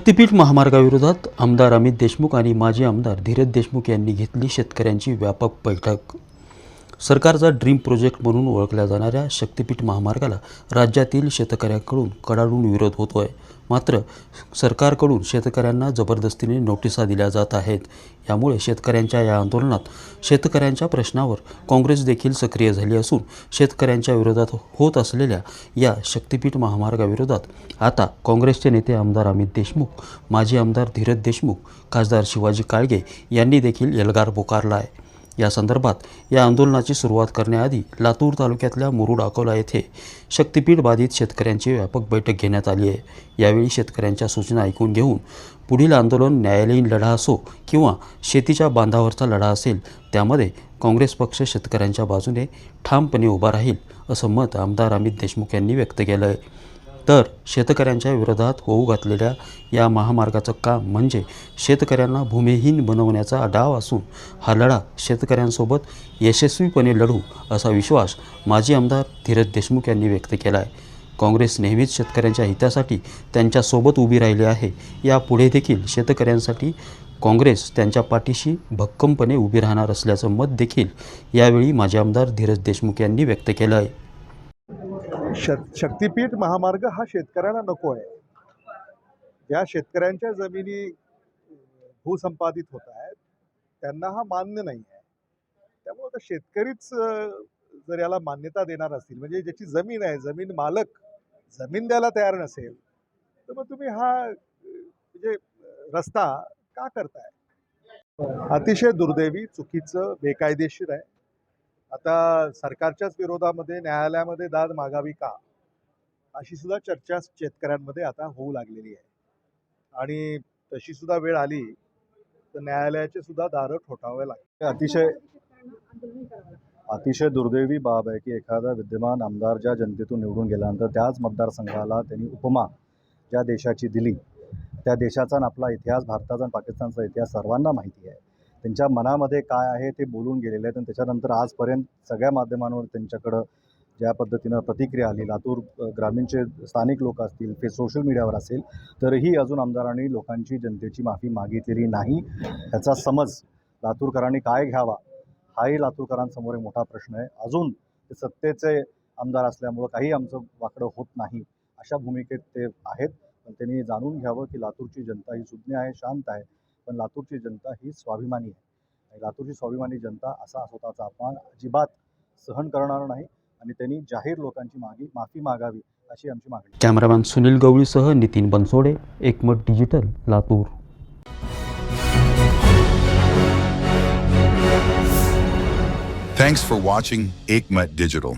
शक्तीपीठ महामार्गाविरोधात आमदार अमित देशमुख आणि माजी आमदार धीरज देशमुख यांनी घेतली शेतकऱ्यांची व्यापक बैठक. सरकारचा ड्रीम प्रोजेक्ट म्हणून ओळखल्या जाणाऱ्या शक्तीपीठ महामार्गाला राज्यातील शेतकऱ्यांकडून कडाडून विरोध होतो आहे मात्र सरकारकडून शेतकऱ्यांना जबरदस्तीने नोटिसा दिल्या जात आहेत. यामुळे शेतकऱ्यांच्या या आंदोलनात शेतकऱ्यांच्या प्रश्नावर काँग्रेस देखील सक्रिय झाली असून शेतकऱ्यांच्या विरोधात होत असलेल्या या शक्तीपीठ महामार्गाविरोधात आता काँग्रेसचे नेते आमदार अमित देशमुख माजी आमदार धीरज देशमुख खासदार शिवाजी काळगे यांनी देखील एल्गार पुकारला आहे या संदर्भात या आंदोलनाची सुरुवात करण्याआधी लातूर तालुक्यातल्या मुरुड अकोला येथे शक्तीपीठ बाधित शेतकऱ्यांची व्यापक बैठक घेण्यात आली आहे. यावेळी शेतकऱ्यांच्या सूचना ऐकून घेऊन पुढील आंदोलन न्यायालयीन लढा असो किंवा शेतीच्या बांधावरचा लढा असेल त्यामध्ये काँग्रेस पक्ष शेतकऱ्यांच्या बाजूने ठामपणे उभा राहील असं मत आमदार अमित देशमुख यांनी व्यक्त केलं आहे तर शेतकऱ्यांच्या विरोधात होऊ घातलेल्या या महामार्गाचं काम म्हणजे शेतकऱ्यांना भूमिहीन बनवण्याचा डाव असून हा लढा शेतकऱ्यांसोबत यशस्वीपणे लढू असा विश्वास माजी आमदार धीरज देशमुख यांनी व्यक्त केला आहे काँग्रेस नेहमीच शेतकऱ्यांच्या हितासाठी त्यांच्यासोबत उभी राहिली आहे. यापुढे देखील शेतकऱ्यांसाठी काँग्रेस त्यांच्या पाठीशी भक्कमपणे उभी राहणार असल्याचं मत देखील यावेळी माजी आमदार धीरज देशमुख यांनी व्यक्त केलं आहे शक शक्तिपीठ महामार्ग हा शेतकऱ्यांना नको आहे ज्या शेतकऱ्यांच्या जमिनी भूसंपादित होत आहेत त्यांना हा मान्य नाही आहे. त्यामुळे आता शेतकरीच जर याला मान्यता देणार असतील म्हणजे ज्याची जमीन आहे जमीन मालक जमीन द्यायला तयार नसेल तर मग तुम्ही हा म्हणजे रस्ता का करताय? अतिशय दुर्दैवी चुकीचं बेकायदेशीर आहे. आता सरकारच्याच विरोधामध्ये न्यायालयामध्ये दाद मागावी का? अशी सुद्धा चर्चा शेतकऱ्यांमध्ये आता होऊ लागलेली आहे. आणि तशी सुद्धा वेळ आली तर न्यायालयाचे सुद्धा दारं ठोठावे लागते अतिशय अतिशय दुर्दैवी बाब आहे की एखादा विद्यमान आमदार ज्या जनतेतून निवडून गेल्यानंतर त्याच मतदारसंघाला त्यांनी उपमा ज्या देशाची दिली त्या देशाचा आणि आपला इतिहास भारताचा आणि पाकिस्तानचा इतिहास सर्वांना माहिती आहे. त्यांच्या मनामध्ये काय आहे ते बोलून गेलेले आहेत. आणि त्याच्यानंतर आजपर्यंत सगळ्या माध्यमांवर त्यांच्याकडं ज्या पद्धतीनं प्रतिक्रिया आली लातूर ग्रामीणचे स्थानिक लोक असतील ते सोशल मीडियावर असेल तरीही अजून आमदारांनी लोकांची जनतेची माफी मागितलेली नाही. ह्याचा समज लातूरकरांनी काय घ्यावा हाही लातूरकरांसमोर एक मोठा प्रश्न आहे. अजून ते सत्तेचे आमदार असल्यामुळं काही आमचं वाकडं होत नाही अशा भूमिकेत ते आहेत. पण त्यांनी जाणून घ्यावं की लातूरची जनता ही सुज्ञ आहे शांत आहे. पण लातूरची जनता ही स्वाभिमानी आहे. आणि लातूरची स्वाभिमानी जनता असा स्वतःचा अपमान अजिबात सहन करणार नाही आणि त्यांनी जाहीर लोकांची मागी माफी मागावी अशी आमची मागणी cameraman Sunil गवळीसह Nitin Bansode Ekmat digital Latur. Thanks for watching Aikmat Digital.